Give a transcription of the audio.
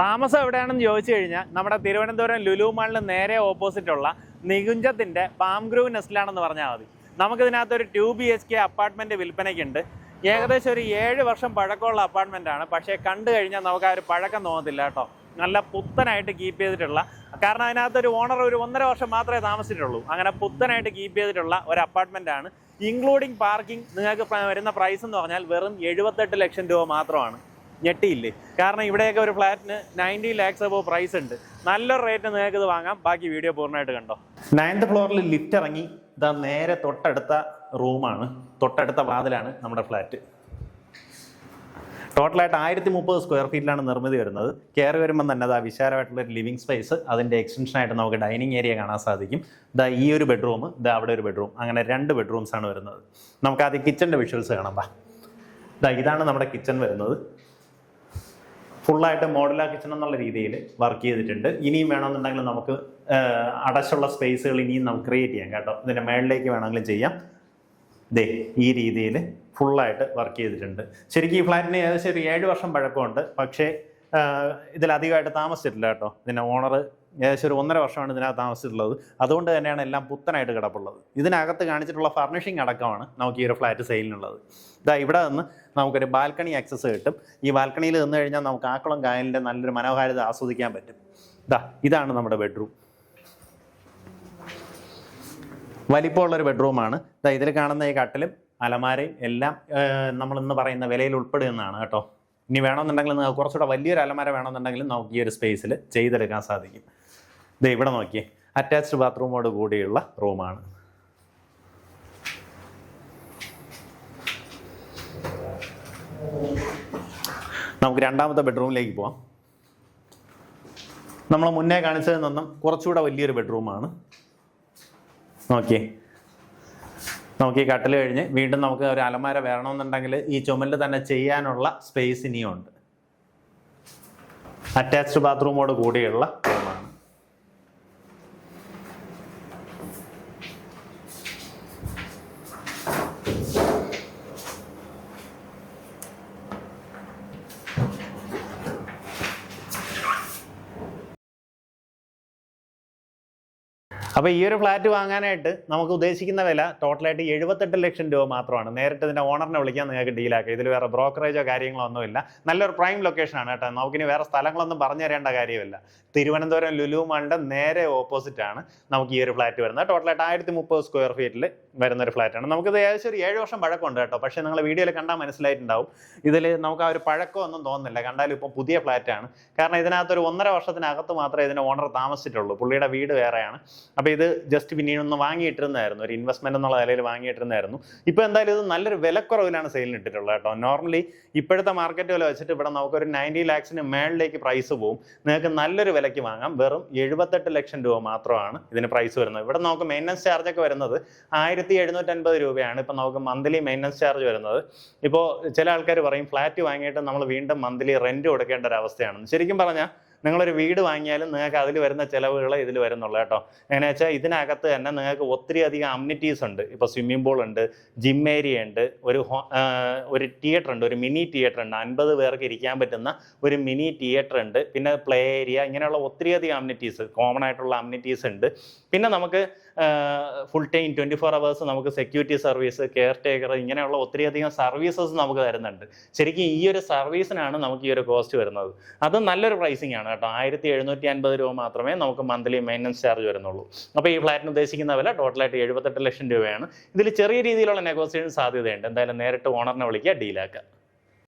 താമസം എവിടെയാണെന്ന് ചോദിച്ചു കഴിഞ്ഞാൽ നമ്മുടെ തിരുവനന്തപുരം ലുലു മാളിന് നേരെ ഓപ്പോസിറ്റ് ഉള്ള നികുഞ്ചത്തിന്റെ പാം ഗ്രൂവ് നെസ്റ്റിലാണെന്ന് പറഞ്ഞാൽ മതി. നമുക്കിതിനകത്ത് ഒരു two B H K apartment വിൽപ്പനയ്ക്കുണ്ട്. ഏകദേശം ഒരു ഏഴ് വർഷം പഴക്കമുള്ള അപ്പാർട്ട്മെന്റ് ആണ്. പക്ഷേ കണ്ടു കഴിഞ്ഞാൽ നമുക്ക് ആ ഒരു പഴക്കം തോന്നത്തില്ല കേട്ടോ. നല്ല പുത്തനായിട്ട് കീപ്പ് ചെയ്തിട്ടുള്ള കാരണം അതിനകത്ത് ഒരു ഓണർ ഒരു ഒന്നര വർഷം മാത്രമേ താമസിച്ചിട്ടുള്ളൂ. അങ്ങനെ പുത്തനായിട്ട് കീപ്പ് ചെയ്തിട്ടുള്ള ഒരു അപ്പാർട്ട്മെന്റ് ആണ്. ഇൻക്ലൂഡിങ് പാർക്കിംഗ് നിങ്ങൾക്ക് വരുന്ന പ്രൈസ് എന്ന് പറഞ്ഞാൽ വെറും എഴുപത്തെട്ട് ലക്ഷം രൂപ മാത്രമാണ്. ഞെട്ടിയില്ലേ? കാരണം ഇവിടെയൊക്കെ ഒരു ഫ്ലാറ്റിന് നയന്റി ലാക്സ് അബോ പ്രൈസ് ഉണ്ട്. നല്ലൊരു റേറ്റ് നിങ്ങൾക്ക് ഇത് വാങ്ങാം. ബാക്കി വീഡിയോ പൂർണമായിട്ട് കണ്ടോ? നയൻത് ഫ്ലോറിൽ ലിഫ്റ്റ് ഇറങ്ങി. ഇതാ നേരെ തൊട്ടടുത്ത റൂമാണ്. തൊട്ടടുത്ത വാതിലാണ് നമ്മുടെ ഫ്ലാറ്റ്. ടോട്ടലായിട്ട് ആയിരത്തി മുപ്പത് സ്ക്വയർ ഫീറ്റിലാണ് നിർമ്മിതി വരുന്നത്. കയറി വരുമ്പോൾ തന്നെ അതാ വിശാലമായിട്ടുള്ള ഒരു ലിവിംഗ് സ്പേസ് അതിന്റെ എക്സ്റ്റൻഷനായിട്ട് നമുക്ക് ഡൈനിങ് ഏരിയ കാണാൻ സാധിക്കും. ഇതാ ഈ ഒരു ബെഡ്റൂം ഇതാ അവിടെ ഒരു ബെഡ്റൂം അങ്ങനെ രണ്ട് ബെഡ്റൂംസ് ആണ് വരുന്നത്. നമുക്ക് ആദ്യം കിച്ചന്റെ വിഷ്വൽസ് കാണാം. ഇതാ ഇതാണ് നമ്മുടെ കിച്ചൺ വരുന്നത്. ഫുള്ളായിട്ട് മോഡലാ കിച്ചൺ എന്നുള്ള രീതിയിൽ വർക്ക് ചെയ്തിട്ടുണ്ട്. ഇനിയും വേണമെന്നുണ്ടെങ്കിൽ നമുക്ക് അടച്ചുള്ള സ്പേസുകൾ ഇനിയും നമുക്ക് ക്രിയേറ്റ് ചെയ്യാം കേട്ടോ. ഇതിന്റെ മേളിലേക്ക് വേണമെങ്കിലും ചെയ്യാം. ദേ ഈ രീതിയിൽ ഫുള്ളായിട്ട് വർക്ക് ചെയ്തിട്ടുണ്ട്. ശരിക്കും ഈ ഫ്ലാറ്റിന് ഏകദേശം ഒരു ഏഴ് വർഷം പഴക്കമുണ്ട്. പക്ഷേ ഇതിലധികമായിട്ട് താമസിച്ചിട്ടില്ല കേട്ടോ. ഇതിന്റെ ഓണർ ഏകദേശം ഒരു ഒന്നര വർഷമാണ് ഇതിനകത്ത് താമസിച്ചിട്ടുള്ളത്. അതുകൊണ്ട് തന്നെയാണ് എല്ലാം പുത്തനായിട്ട് കിടപ്പുള്ളത്. ഇതിനകത്ത് കാണിച്ചിട്ടുള്ള ഫർണിഷിംഗ് അടക്കമാണ് നമുക്ക് ഈ ഒരു ഫ്ലാറ്റ് സെയിലിനുള്ളത്. ഇതാ ഇവിടെ നിന്ന് നമുക്കൊരു ബാൽക്കണി ആക്സസ് കിട്ടും. ഈ ബാൽക്കണിയിൽ നിന്ന് കഴിഞ്ഞാൽ നമുക്ക് ആക്കുളം കായലിന്റെ നല്ലൊരു മനോഹാരിത ആസ്വദിക്കാൻ പറ്റും. ഇതാ ഇതാണ് നമ്മുടെ ബെഡ്റൂം വലിപ്പമുള്ളൊരു ബെഡ്റൂമാണ് ഇതാ ഇതിൽ കാണുന്ന ഈ കട്ടിലും അലമാരയും എല്ലാം നമ്മൾ ഇന്ന് പറയുന്ന വിലയിൽ ഉൾപ്പെടുന്നതാണ് കേട്ടോ. ഇനി വേണമെന്നുണ്ടെങ്കിൽ കുറച്ചുകൂടെ വലിയൊരു അലമാര വേണമെന്നുണ്ടെങ്കിൽ നമുക്ക് ഈ ഒരു സ്പേസിൽ ചെയ്തെടുക്കാൻ സാധിക്കും. ഇത് ഇവിടെ നോക്കിയേ. അറ്റാച്ച്ഡ് ബാത്റൂമോട് കൂടിയുള്ള റൂമാണ് നമുക്ക് രണ്ടാമത്തെ ബെഡ്റൂമിലേക്ക് പോവാം. നമ്മൾ മുന്നേ കാണിച്ചതിൽ നിന്നും കുറച്ചുകൂടെ വലിയൊരു ബെഡ്റൂമാണ് നോക്കിയേ. നമുക്ക് ഈ കട്ടിൽ കഴിഞ്ഞ് വീണ്ടും നമുക്ക് ഒരു അലമാര വേണമെന്നുണ്ടെങ്കിൽ ഈ ചുമലിൽ തന്നെ ചെയ്യാനുള്ള സ്പേസ് ഇനിയുണ്ട്. അറ്റാച്ച്ഡ് ബാത്റൂമോട് കൂടിയുള്ള റൂമാണ് അപ്പോൾ ഈ ഒരു ഫ്ലാറ്റ് വാങ്ങാനായിട്ട് നമുക്ക് ഉദ്ദേശിക്കുന്ന വില ടോട്ടലായിട്ട് എഴുപത്തെട്ട് ലക്ഷം രൂപ മാത്രമാണ്. നേരിട്ട് ഇതിന്റെ ഓണറിനെ വിളിക്കാൻ നിങ്ങൾക്ക് ഡീലാക്കാം ഇതിൽ വേറെ ബ്രോക്കറേജോ കാര്യങ്ങളോ ഒന്നുമില്ല. നല്ലൊരു പ്രൈം ലൊക്കേഷനാണ് കേട്ടോ. നമുക്കിനി വേറെ സ്ഥലങ്ങളൊന്നും പറഞ്ഞു തരേണ്ട കാര്യമില്ല. തിരുവനന്തപുരം ലുലു മാളിന്റെ നേരെ ഓപ്പോസിറ്റ് ആണ് നമുക്ക് ഈ ഒരു ഫ്ലാറ്റ് വരുന്നത്. ടോട്ടലായിട്ട് ആയിരത്തി മുപ്പത് സ്ക്വയർ ഫീറ്റിൽ വരുന്ന ഒരു ഫ്ലാറ്റാണ് നമുക്കിത് ഏകദേശം ഒരു ഏഴ് വർഷം പഴക്കമുണ്ട് കേട്ടോ. പക്ഷേ നിങ്ങൾ വീഡിയോയിൽ കണ്ടാൽ മനസ്സിലായിട്ടുണ്ടാവും. ഇതിൽ നമുക്ക് ആ ഒരു പഴക്കം ഒന്നും തോന്നുന്നില്ല. കണ്ടാലും ഇപ്പോൾ പുതിയ ഫ്ലാറ്റാണ് കാരണം ഇതിനകത്ത് ഒരു ഒന്നര വർഷത്തിനകത്ത് മാത്രമേ ഇതിന് ഓണർ താമസിച്ചിട്ടുള്ളൂ. പുള്ളിയുടെ വീട് വേറെയാണ്. ഇത് ജസ്റ്റ് പിന്നീട് വാങ്ങിയിട്ടിരുന്നായിരുന്നു. ഒരു ഇൻവെസ്റ്റ്മെന്റ് എന്നുള്ള നിലയിൽ വാങ്ങിയിട്ടിരുന്നായിരുന്നു. ഇപ്പോൾ എന്തായാലും ഇത് നല്ലൊരു വിലക്കുറവിലാണ് സെയിലിന് ഇട്ടിട്ടുള്ളത് കേട്ടോ. നോർമലി ഇപ്പോഴത്തെ മാർക്കറ്റ് വില വെച്ചിട്ട് ഇവിടെ നമുക്കൊരു നയന്റി ലാക്സിന് മേളിലേക്ക് പ്രൈസ് പോവും. നിങ്ങൾക്ക് നല്ലൊരു വിലയ്ക്ക് വാങ്ങാം. വെറും എഴുപത്തെട്ട് ലക്ഷം രൂപ മാത്രമാണ് ഇതിന് പ്രൈസ് വരുന്നത്. ഇവിടെ നമുക്ക് മെയിന്റനൻസ് ചാർജ് ഒക്കെ വരുന്നത് ആയിരത്തി എഴുന്നൂറ്റൻപത് രൂപയാണ്. ഇപ്പോൾ നമുക്ക് മന്ത്ലി മെയിന്റനൻസ് ചാർജ് വരുന്നത്. ഇപ്പോൾ ചില ആൾക്കാർ പറയും ഫ്ലാറ്റ് വാങ്ങിയിട്ട് നമ്മൾ വീണ്ടും മന്ത്ലി റെന്റ് കൊടുക്കേണ്ട ഒരു അവസ്ഥയാണ്. ശരിക്കും പറഞ്ഞാൽ നിങ്ങളൊരു വീട് വാങ്ങിയാലും നിങ്ങൾക്ക് അതിൽ വരുന്ന ചിലവുകൾ ഇതിൽ വരുന്നുള്ളൂ കേട്ടോ. എങ്ങനെയാ വെച്ചാൽ ഇതിനകത്ത് തന്നെ നിങ്ങൾക്ക് ഒത്തിരി അധികം അമ്യൂണിറ്റീസ് ഉണ്ട്. ഇപ്പോൾ സ്വിമ്മിംഗ് പൂൾ ഉണ്ട് ജിം ഏരിയ ഉണ്ട് ഒരു ഒരു തിയേറ്റർ ഉണ്ട് ഒരു മിനി തിയേറ്റർ ഉണ്ട്. അൻപത് പേർക്ക് ഇരിക്കാൻ പറ്റുന്ന ഒരു മിനി തിയേറ്റർ ഉണ്ട്. പിന്നെ പ്ലേ ഏരിയ ഇങ്ങനെയുള്ള ഒത്തിരി അധികം അമ്യൂണിറ്റീസ് കോമൺ ആയിട്ടുള്ള അമ്യൂണിറ്റീസ് ഉണ്ട്. പിന്നെ നമുക്ക് full time twenty four hours നമുക്ക് സെക്യൂരിറ്റി സർവീസ് കെയർ ടേക്കർ ഇങ്ങനെയുള്ള ഒത്തിരി അധികം സർവീസസ് നമുക്ക് തരുന്നുണ്ട്. ശരിക്കും ഈ ഒരു സർവീസിനാണ് നമുക്ക് ഈ ഒരു കോസ്റ്റ് വരുന്നത്. അത് നല്ലൊരു പ്രൈസിംഗ് ആണ് കേട്ടോ. ആയിരത്തി എഴുന്നൂറ്റി അൻപത് രൂപ മാത്രമേ നമുക്ക് മന്ത്ലി മെയിന്റനൻസ് ചാർജ് വരുന്നുള്ളൂ. അപ്പോൾ ഈ ഫ്ലാറ്റിന് ഉദ്ദേശിക്കുന്ന വില ടോട്ടലായിട്ട് എഴുപത്തെട്ട് ലക്ഷം രൂപയാണ്. ഇതിൽ ചെറിയ രീതിയിലുള്ള നെഗോസിയേഷൻ സാധ്യതയുണ്ട്. എന്തായാലും നേരിട്ട് ഓണറിനെ വിളിക്കുക ഡീലാക്കുക